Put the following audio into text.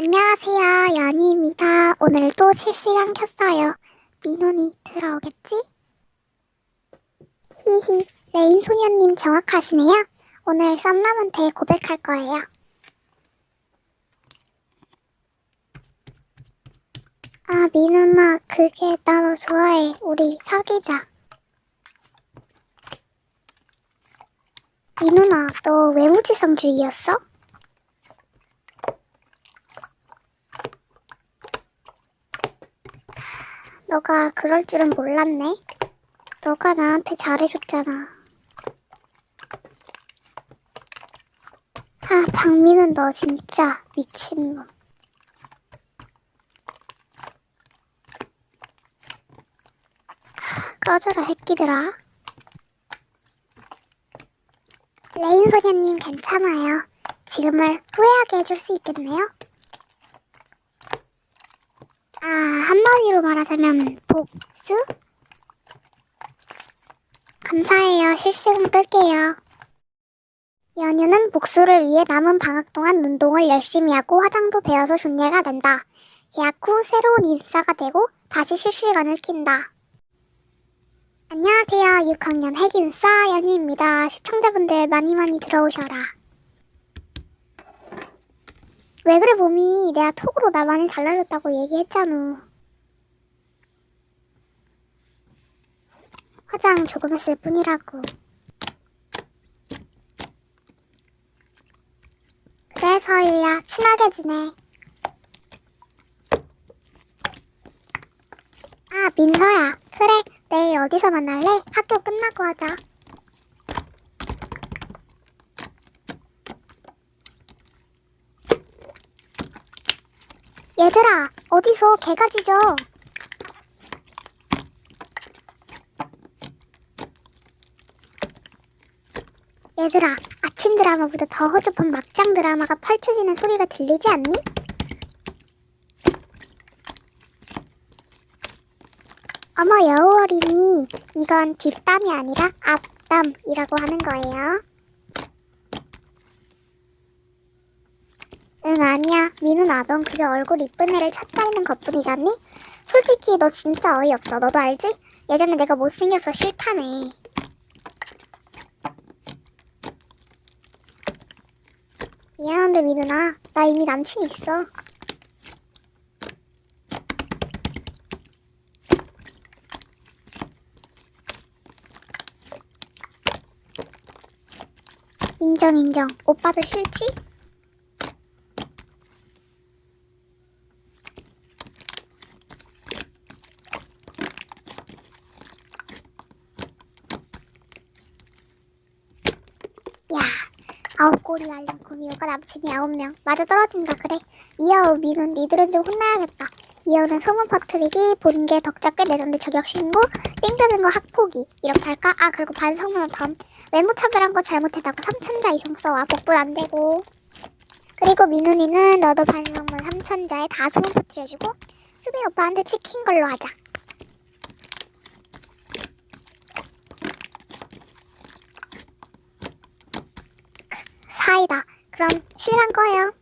안녕하세요, 연희입니다. 오늘도 실시간 켰어요. 민훈이 들어오겠지? 히히, 레인 소녀님 정확하시네요. 오늘 썸남한테 고백할 거예요. 아, 민훈아, 그게 나 너 좋아해. 우리 사귀자. 민훈아, 너 외무지성주의였어? 너가 그럴 줄은 몰랐네. 너가 나한테 잘해줬잖아. 아, 박민은 너 진짜 미친놈. 하, 꺼져라, 새끼들아. 레인 소녀님 괜찮아요. 지금을 후회하게 해줄 수 있겠네요. 아, 한마디로 말하자면 복수? 감사해요. 실시간 끌게요. 연유는 복수를 위해 남은 방학 동안 운동을 열심히 하고 화장도 배워서 존예가 된다. 계약 후 새로운 인싸가 되고 다시 실시간을 킨다. 안녕하세요. 6학년 핵인싸 연희입니다. 시청자분들 많이 많이 들어오셔라. 왜 그래 봄이 내가 톡으로 나 많이 잘라줬다고 얘기했잖아. 화장 조금 했을 뿐이라고. 그래 서유야 친하게 지내. 아 민서야 그래 내일 어디서 만날래? 학교 끝나고 하자. 얘들아 어디서 개가 짖어? 얘들아, 아침 드라마보다 더 허접한 막장 드라마가 펼쳐지는 소리가 들리지 않니? 어머 여우 어린이, 이건 뒷담이 아니라 앞담이라고 하는 거예요. 응 아니야, 민훈아, 넌 그저 얼굴 이쁜 애를 찾아다니는 것뿐이잖니? 솔직히 너 진짜 어이없어, 너도 알지? 예전에 내가 못생겨서 싫다네. 미안한데 민훈아 나 이미 남친 있어 인정 인정 오빠도 싫지? 야 아홉 꼬리 알린 구미호가 남친이 아홉 명. 마저 떨어진다 그래. 이하우 민은 니들은 좀 혼나야겠다. 이하우는 소문 퍼뜨리기 본계 덕잡게 내전대 저격 신고 삥 뜨는 거 학포기 이렇게 할까? 아 그리고 반성문은 덤 외모 차별한 거 잘못했다고 삼천자 이성 써와. 복분 안 되고. 그리고 민훈이는 너도 반성문 삼천자에 다 소문 퍼뜨려주고 수빈 오빠한테 치킨 걸로 하자 사이다 그럼 실한 거예요